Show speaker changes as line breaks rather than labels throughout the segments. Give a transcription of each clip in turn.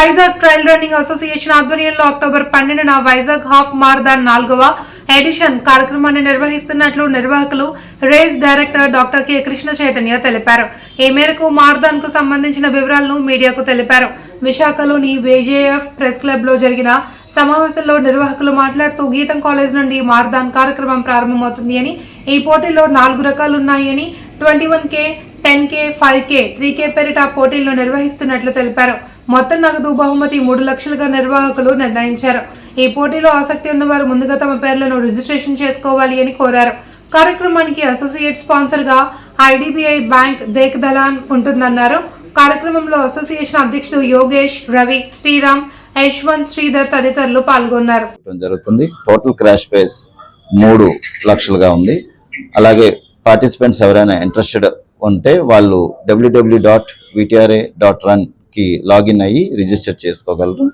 Vizag trail running association ఆధ్వర్యంలో October పన్నెండున Vizag half marathon నాలుగవ ఎడిషన్ కార్యక్రమాన్ని నిర్వహిస్తున్నట్లు నిర్వాహకులు race director doctor K Krishna Chaitanya తెలిపారు. ఈ మేరకు మారథాన్కు సంబంధించిన వివరాలను మీడియాకు తెలిపారు. విశాఖలోని వేజేఎఫ్ ప్రెస్ క్లబ్లో జరిగిన సమావేశంలో నిర్వాహకులు మాట్లాడుతూ గీతం కాలేజ్ నుండి మారథాన్ కార్యక్రమం ప్రారంభమవుతుంది అని ఈ పోటీలో నాలుగు రకాలున్నాయని twenty one K ten K five K three K పేరిట పోటీలను నిర్వహిస్తున్నట్లు తెలిపారు. మొత్తం నగదు బహుమతి మూడు లక్షలుగా నిర్వాహకులు నిర్ణయించారు. ఈ పోటీలో ఆసక్తి ఉన్నవారు ముందుగా తమ పేర్లను రిజిస్ట్రేషన్ చేసుకోవాలి అని కోరారు. కార్యక్రమానికి అసోసియేట్ స్పాన్సర్గా ఐడిబిఐ బ్యాంక్ దేక్ దలాన్ ఉంటుందన్నారు. కార్యక్రమంలో అసోసియేషన్ అధ్యక్షుడు యోగేష్ రవి శ్రీరామ్ యశ్వంత్ శ్రీధర్ తదితరులు పాల్గొన్నారు.
జరుగుతుంది. టోటల్ క్రాష్ ప్రైస్ మూడు లక్షలుగా ఉంది. అలాగే పార్టిసిపెంట్స్ ఎవరైనా ఇంట్రెస్టెడ్ ఉంటే వాళ్ళు డబ్ల్యూడబ్ల్యూ డాట్ విటిఆర్ఏ డాట్ రన్కి లాగిన్ అయ్యి రిజిస్టర్ చేసుకోగలరు.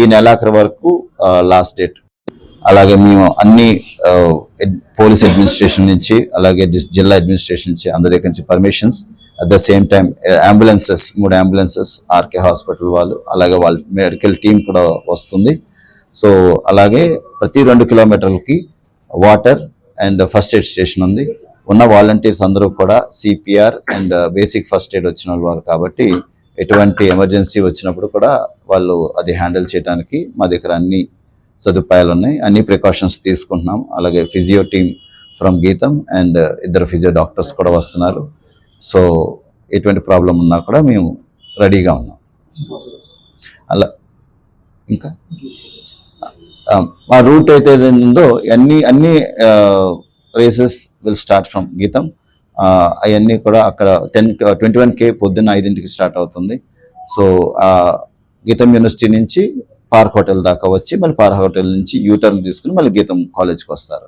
ఈ నెలాఖరు వరకు లాస్ట్ డేట్ అలాగే మేము అన్ని పోలీస్ అడ్మినిస్ట్రేషన్ నుంచి అలాగే జిల్లా అడ్మినిస్ట్రేషన్ నుంచి అందరి దగ్గర నుంచి permissions at the same time ambulances మూడు అంబులెన్సెస్ ఆర్కే హాస్పిటల్ వాళ్ళు అలాగే వాళ్ళ మెడికల్ టీం కూడా వస్తుంది. సో అలాగే ప్రతి రెండు కిలోమీటర్లకి water and first aid station ఉంది. ఉన్న వాలంటీర్స్ అందరూ కూడా CPR and basic first aid వచ్చిన వాళ్ళు కాబట్టి ఎటువంటి ఎమర్జెన్సీ వచ్చినప్పుడు కూడా వాళ్ళు అది హ్యాండిల్ చేయడానికి మా దగ్గర అన్ని సదుపాయాలు ఉన్నాయి. అన్ని ప్రికాషన్స్ తీసుకుంటున్నాం. అలాగే physio team from GITAM and ఇద్దరు ఫిజియో డాక్టర్స్ కూడా వస్తున్నారు. సో ఎటువంటి ప్రాబ్లం ఉన్నా కూడా మేము రెడీగా ఉన్నాం. అలా ఇంకా? మా రూట్ అయితే ఏదైతే ఉందో అన్ని అన్ని uh, races will start from GITAM. అవన్నీ కూడా అక్కడ టెన్ ట్వంటీ వన్ కే పొద్దున్న ఐదింటికి స్టార్ట్ అవుతుంది. సో గీతం యూనివర్సిటీ నుంచి పార్క్ హోటల్ దాకా వచ్చి మళ్ళీ పార్క్ హోటల్ నుంచి యూటర్న్ తీసుకుని మళ్ళీ గీతం కాలేజ్కి వస్తారు.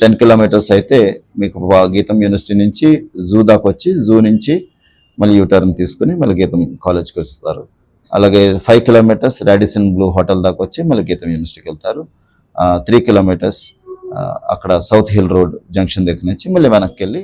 టెన్ కిలోమీటర్స్ అయితే మీకు గీతం యూనివర్సిటీ నుంచి జూ దాకా వచ్చి జూ నుంచి మళ్ళీ యూటర్న్ తీసుకుని మళ్ళీ గీతం కాలేజ్కి వస్తారు. అలాగే five kilometres Radisson Blu hotel దాకా వచ్చి మళ్ళీ గీతం యూనివర్సిటీకి వెళ్తారు. త్రీ కిలోమీటర్స్ అక్కడ సౌత్ హిల్ రోడ్ జంక్షన్ దగ్గర నుంచి మళ్ళీ వెనక్కి వెళ్ళి